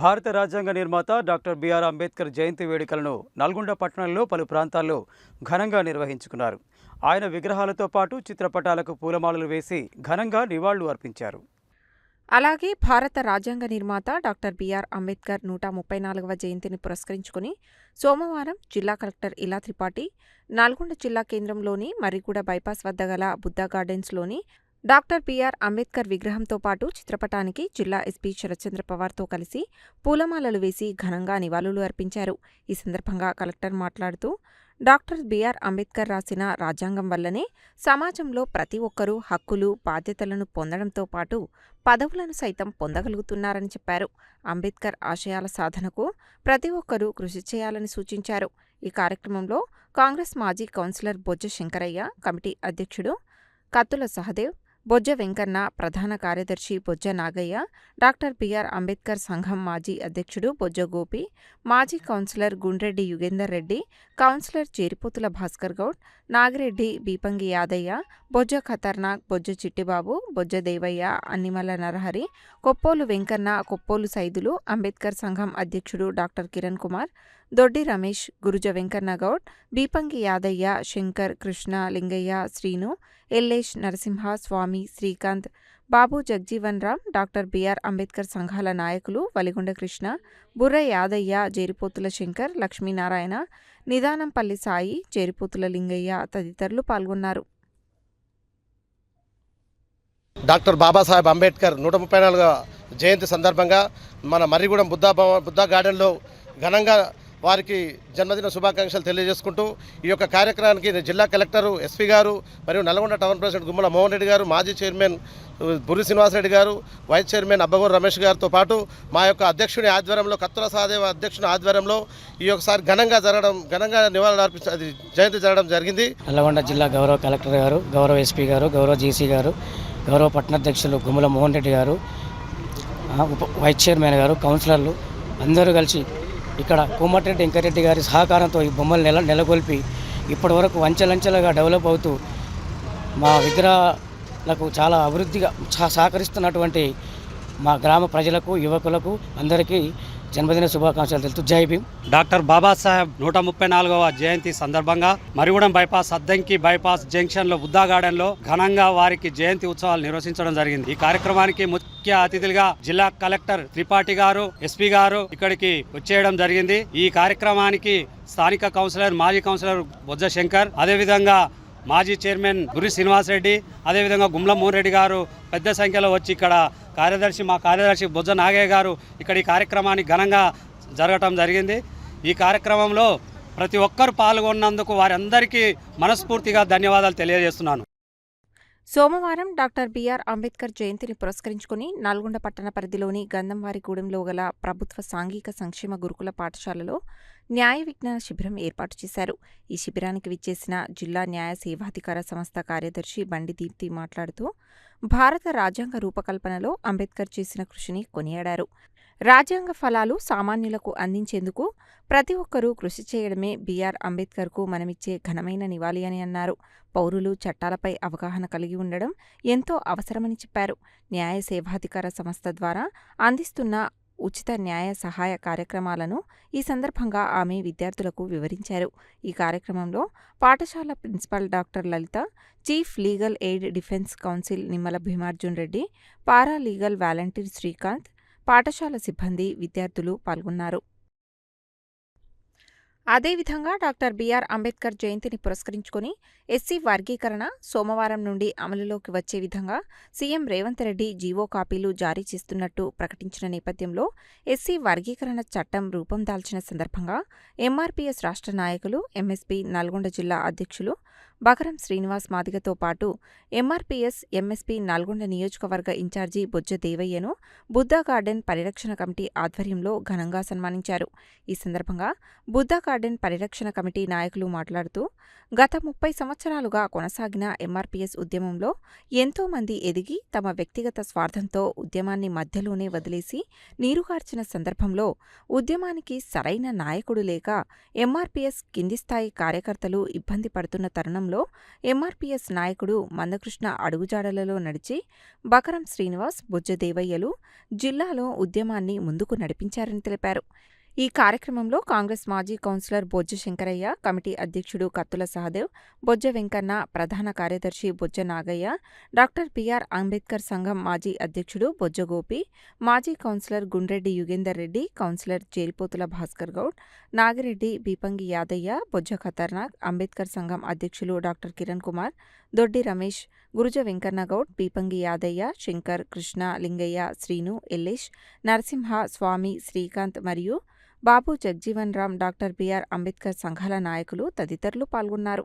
భారత రాజ్యాంగ నిర్మాత డాక్టర్ బిఆర్ అంబేద్కర్ జయంతి వేడుకలను నల్గొండ పట్టణంలో పలు ప్రాంతాల్లో ఘనంగా నిర్వహించుకున్నారు. ఆయన విగ్రహాలతో పాటు చిత్రపటాలకు పూలమాలలు వేసి ఘనంగా నివాళులు అర్పించారు. అలాగే భారత రాజ్యాంగ నిర్మాత డాక్టర్ బిఆర్ అంబేద్కర్ నూట ముప్పై నాలుగవ జయంతిని పురస్కరించుకుని సోమవారం జిల్లా కలెక్టర్ ఇలా త్రిపాఠి నల్గొండ జిల్లా కేంద్రంలోని మర్రిగూడ బైపాస్ వద్ద గల బుద్ధా గార్డెన్స్లోని డాక్టర్ బిఆర్ అంబేద్కర్ విగ్రహంతో పాటు చిత్రపటానికి జిల్లా ఎస్పీ శరత్చంద్ర పవార్తో కలిసి పూలమాలలు వేసి ఘనంగా నివాళులు అర్పించారు. ఈ సందర్భంగా కలెక్టర్ మాట్లాడుతూ డాక్టర్ బిఆర్ అంబేద్కర్ రాసిన రాజ్యాంగం వల్లనే సమాజంలో ప్రతి ఒక్కరూ హక్కులు బాధ్యతలను పొందడంతో పాటు పదవులను సైతం పొందగలుగుతున్నారని చెప్పారు. అంబేద్కర్ ఆశయాల సాధనకు ప్రతి ఒక్కరూ కృషి చేయాలని సూచించారు. ఈ కార్యక్రమంలో కాంగ్రెస్ మాజీ కౌన్సిలర్ బొజ్జ శంకరయ్య కమిటీ అధ్యక్షుడు కత్తుల సహదేవ్ బొజ్జ వెంకన్న ప్రధాన కార్యదర్శి బొజ్జ నాగయ్య డాక్టర్ బిఆర్ అంబేద్కర్ సంఘం మాజీ అధ్యక్షుడు బొజ్జ గోపి మాజీ కౌన్సిలర్ గుండ్రెడ్డి యుగేందర్ రెడ్డి కౌన్సిలర్ చేరిపోతుల భాస్కర్ గౌడ్ నాగిరెడ్డి బీపంగి యాదయ్య బొజ్జ ఖతర్నాక్ బొజ్జ చిట్టిబాబు బొజ్జ దేవయ్య అన్నిమల నరహరి కొప్పోలు వెంకన్న కొప్పోలు సైదులు అంబేద్కర్ సంఘం అధ్యక్షుడు doctor Kiran Kumar Doddi Ramesh Guruja Venkanna Goud Beepangi Yadaiah Shankar Krishna Lingaiah Srinu Yellesh Narasimha Swamy Srikanth Babu Jagjivan Ram doctor BR Ambedkar సంఘాల నాయకులు వలిగొండ కృష్ణ బుర్ర యాదయ్య జేరిపోతుల శంకర్ లక్ష్మీనారాయణ నిదానంపల్లి సాయి జేరిపోతుల లింగయ్య తదితరులు పాల్గొన్నారు. డాక్టర్ బాబాసాహెబ్ అంబేద్కర్ నూట ముప్పై నాలుగు జయంతి సందర్భంగా మన మర్రిగూడెం బుద్ధా భవ- బుద్ధా గార్డెన్లో ఘనంగా వారికి జన్మదిన శుభాకాంక్షలు తెలియజేసుకుంటూ ఈ యొక్క కార్యక్రమానికి జిల్లా కలెక్టరు ఎస్పీ గారు మరియు నల్గొండ టౌన్ ప్రెసిడెంట్ గుమ్మల మోహన్ రెడ్డి గారు మాజీ చైర్మన్ ఉ, బుర్రి శ్రీనివాసరెడ్డి గారు వైస్ చైర్మన్ అబ్బగూరు రమేష్ గారితో పాటు మా యొక్క అధ్యక్షుని ఆధ్వర్యంలో కత్తుల సహదేవ అధ్యక్షుని ఆధ్వర్యంలో ఈ యొక్కసారి ఘనంగా జరగడం ఘనంగా నివాళులు అర్పించ జయంతి జరగడం జరిగింది. నల్గొండ జిల్లా గౌరవ కలెక్టర్ గారు గౌరవ ఎస్పీ గారు గౌరవ జీసీ గారు గౌరవ పట్టణాధ్యక్షులు గుమ్మల మోహన్ రెడ్డి గారు ఉప వైస్ చైర్మన్ గారు కౌన్సిలర్లు అందరూ కలిసి ఇక్కడ కోమటిరెడ్డి వెంకరెడ్డి గారి సహకారంతో ఈ బొమ్మలు నెల నెలకొల్పి ఇప్పటి వరకు అంచెలంచెలుగా డెవలప్ అవుతూ మా విగ్రహాలకు చాలా అభివృద్ధిగా సహ- సహకరిస్తున్నటువంటి మా గ్రామ ప్రజలకు యువకులకు అందరికీ జన్మదిన శుభాకాంక్షలు తెలుపుతూ జై భీమ్. డాక్టర్ బాబాసాహెబ్ నూట ముప్పై నాలుగవ జయంతి సందర్భంగా మరిగూడెం బైపాస్ అద్దంకి బైపాస్ జంక్షన్లో బుద్ధా గార్డెన్లో ఘనంగా వారికి జయంతి ఉత్సవాలు నిర్వహించడం జరిగింది. ఈ కార్యక్రమానికి ముఖ్య అతిథులుగా జిల్లా కలెక్టర్ త్రిపాఠి గారు ఎస్పీ గారు ఇక్కడికి వచ్చేయడం జరిగింది. ఈ కార్యక్రమానికి స్థానిక కౌన్సిలర్ మాజీ కౌన్సిలర్ బొజ్జ శంకర్ అదేవిధంగా మాజీ చైర్మన్ గురి శ్రీనివాస్ రెడ్డి అదేవిధంగా గుమ్ల రెడ్డి గారు పెద్ద సంఖ్యలో వచ్చి ఇక్కడ కార్యదర్శి మా కార్యదర్శి బొజ్జ నాగయ్య గారు ఇక్కడ ఈ కార్యక్రమాన్ని ఘనంగా జరగటం జరిగింది. ఈ కార్యక్రమంలో ప్రతి ఒక్కరు పాల్గొన్నందుకు వారందరికీ మనస్ఫూర్తిగా ధన్యవాదాలు తెలియజేస్తున్నాను. సోమవారం డాక్టర్ బిఆర్ అంబేద్కర్ జయంతిని పురస్కరించుకుని నల్గొండ పట్టణ పరిధిలోని గంధంవారిగూడెంలో గల ప్రభుత్వ సాంఘిక సంక్షేమ గురుకుల పాఠశాలలో న్యాయ విజ్ఞాన శిబిరం ఏర్పాటు చేశారు. ఈ శిబిరానికి విచ్చేసిన జిల్లా న్యాయ సేవాధికార సంస్థ కార్యదర్శి బండి దీప్తి మాట్లాడుతూ భారత రాజ్యాంగ రూపకల్పనలో అంబేద్కర్ చేసిన కృషిని కొనియాడారు. రాజ్యాంగ ఫలాలు సామాన్యులకు అందించేందుకు ప్రతి ఒక్కరూ కృషి చేయడమే బీఆర్ అంబేద్కర్కు మనమిచ్చే ఘనమైన నివాళి అని అన్నారు. పౌరులు చట్టాలపై అవగాహన కలిగి ఉండడం ఎంతో అవసరమని చెప్పారు. న్యాయ సేవాధికార సంస్థ ద్వారా అందిస్తున్న ఉచిత న్యాయ సహాయ కార్యక్రమాలను ఈ సందర్భంగా ఆమె విద్యార్థులకు వివరించారు. ఈ కార్యక్రమంలో పాఠశాల principal doctor Lalitha chief legal aid defence counsel Nimmala Bhimarjun Reddy paralegal volunteer Srikanth పాఠశాల సిబ్బంది విద్యార్థులు పాల్గొన్నారు. అదేవిధంగా డాక్టర్ బిఆర్ అంబేద్కర్ జయంతిని పురస్కరించుకుని ఎస్సీ వర్గీకరణ సోమవారం నుండి అమలులోకి వచ్చే విధంగా సీఎం రేవంత్ రెడ్డి జీవో కాపీలు జారీ చేస్తున్నట్టు ప్రకటించిన నేపథ్యంలో ఎస్సీ వర్గీకరణ చట్టం రూపం దాల్చిన సందర్భంగా ఎంఆర్పీఎస్ రాష్ట్ర నాయకులు ఎంఎస్పీ నల్గొండ జిల్లా అధ్యక్షులు బకరం శ్రీనివాస్ మాదిగతో పాటు ఎంఆర్పీఎస్ ఎంఎస్పీ నల్గొండ నియోజకవర్గ ఇన్ఛార్జి బొజ్జ దేవయ్యను బుద్ధా గార్డెన్ పరిరక్షణ కమిటీ ఆధ్వర్యంలో ఘనంగా సన్మానించారు. ఈ సందర్భంగా బుద్ధా గార్డెన్ పరిరక్షణ కమిటీ నాయకులు మాట్లాడుతూ గత ముప్పై సంవత్సరాలుగా కొనసాగిన ఎంఆర్పీఎస్ ఉద్యమంలో ఎంతో మంది ఎదిగి తమ వ్యక్తిగత స్వార్థంతో ఉద్యమాన్ని మధ్యలోనే వదిలేసి నీరుగార్చిన సందర్భంలో ఉద్యమానికి సరైన నాయకుడు లేక ఎంఆర్పీఎస్ కింది స్థాయి కార్యకర్తలు ఇబ్బంది పడుతున్న తరుణం తరుణంలో ఎంఆర్పీఎస్ నాయకుడు మందకృష్ణ అడుగుజాడలలో నడిచి బకరం శ్రీనివాస్ బుజ్జదేవయ్యలు జిల్లాలో ఉద్యమాన్ని ముందుకు నడిపించారని తెలిపారు. ఈ కార్యక్రమంలో కాంగ్రెస్ మాజీ కౌన్సిలర్ బొజ్జ శంకరయ్య కమిటీ అధ్యక్షుడు కత్తుల సహదేవ్ బొజ్జ వెంకన్న ప్రధాన కార్యదర్శి బొజ్జ నాగయ్య డాక్టర్ పిఆర్ అంబేద్కర్ సంఘం మాజీ అధ్యక్షుడు బొజ్జ గోపి మాజీ కౌన్సిలర్ గుండ్రెడ్డి యుగేందర్ రెడ్డి కౌన్సిలర్ జేరిపోతుల భాస్కర్ గౌడ్ నాగిరెడ్డి బీపంగి యాదయ్య బొజ్జ ఖతర్నాక్ అంబేద్కర్ సంఘం అధ్యక్షులు డాక్టర్ కిరణ్ కుమార్ దొడ్డి రమేష్ గురుజ వెంకన్న గౌడ్ బీపంగి యాదయ్య శంకర్ కృష్ణ లింగయ్య శ్రీను ఎల్లేష్ నరసింహ స్వామి శ్రీకాంత్ మరియు బాబు జగ్జీవన్ రామ్ డాక్టర్ బిఆర్ అంబేద్కర్ సంఘాల నాయకులు తదితరులు పాల్గొన్నారు.